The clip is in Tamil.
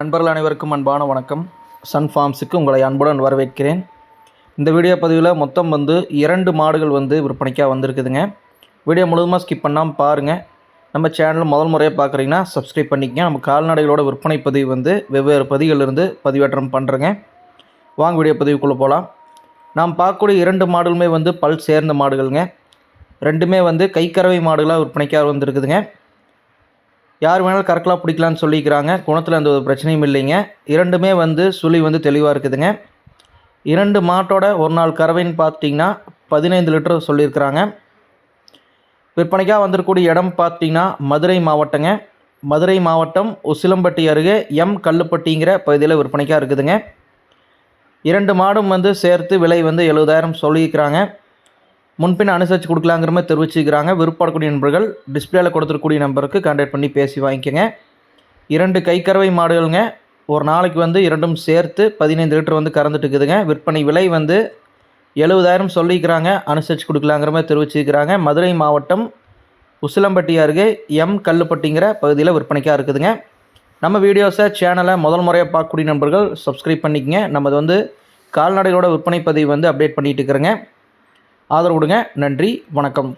நண்பர்கள் அனைவருக்கும் அன்பான வணக்கம். சன் ஃபார்ம்ஸுக்கு உங்களை அன்புடன் வரவேற்கிறேன். இந்த வீடியோ பதிவில் மொத்தம் வந்து இரண்டு மாடுகள் வந்து விற்பனைக்காக வந்திருக்குதுங்க. வீடியோ முழுவதுமாக ஸ்கிப் பண்ணாமல் பாருங்கள் நம்ம சேனல் முதல் முறையாக பார்க்குறீங்கன்னா சப்ஸ்கிரைப் பண்ணிக்கங்க. நம்ம கால்நடைகளோட விற்பனை பதிவு வந்து வெவ்வேறு பதிவிலிருந்து பதிவேற்றம் பண்ணுறேங்க வாங்க வீடியோ பதிவுக்குள்ளே போகலாம் நாம் பார்க்கக்கூடிய இரண்டு மாடுகளுமே வந்து பல் சேர்ந்த மாடுகளுங்க. ரெண்டுமே வந்து கைக்கறவை மாடுகளாக விற்பனைக்காக வந்திருக்குதுங்க. யார் வேணாலும் கரெக்டாக பிடிக்கலான்னு சொல்லிக்கிறாங்க. குணத்தில் எந்த ஒரு பிரச்சனையும் இல்லைங்க. இரண்டுமே வந்து சுழி வந்து தெளிவாக இருக்குதுங்க. இரண்டு மாட்டோட ஒரு நாள் கறவைன்னு பார்த்தீங்கன்னா பதினைந்து லிட்டர் சொல்லியிருக்கிறாங்க. விற்பனைக்காக வந்திருக்கக்கூடிய இடம் பார்த்தீங்கன்னா மதுரை மாவட்டங்க. மதுரை மாவட்டம் உசிலம்பட்டி அருகே எம் கல்லுப்பட்டிங்கிற பகுதியில் விற்பனைக்காக இருக்குதுங்க. இரண்டு மாடும் வந்து சேர்த்து விலை வந்து எழுபதாயிரம் சொல்லியிருக்கிறாங்க. முன்பின் அனுசரித்து கொடுக்கலாங்கிற மாதிரி தெரிவிச்சுக்கிறாங்க. விருப்பப்படக்கூடிய நண்பர்கள் டிஸ்பிளேயில் கொடுத்துருக்கூடிய நம்பருக்கு கான்டாக்ட் பண்ணி பேசி வாங்கிக்கோங்க. இரண்டு கைக்கறவை மாடுகளுங்க. ஒரு நாளைக்கு வந்து இரண்டும் சேர்த்து பதினைந்து லிட்டர் வந்து கறந்துட்டு இருக்குதுங்க. விற்பனை விலை வந்து எழுபதாயிரம் சொல்லிக்கிறாங்க. அனுசரித்து கொடுக்கலாங்கிற மாதிரி தெரிவிச்சுக்கிறாங்க. மதுரை மாவட்டம் உசிலம்பட்டி அருகே எம் கல்லுப்பட்டிங்கிற பகுதியில் விற்பனைக்காக இருக்குதுங்க. நம்ம வீடியோஸை சேனலை முதல் முறையாக பார்க்கக்கூடிய நண்பர்கள் சப்ஸ்கிரைப் பண்ணிக்கங்க. நமது வந்து கால்நடைகளோட விற்பனை பதிவு வந்து அப்டேட் பண்ணிகிட்டு இருக்கிறேங்க. ஆதரவு கொடுங்க. நன்றி. வணக்கம்.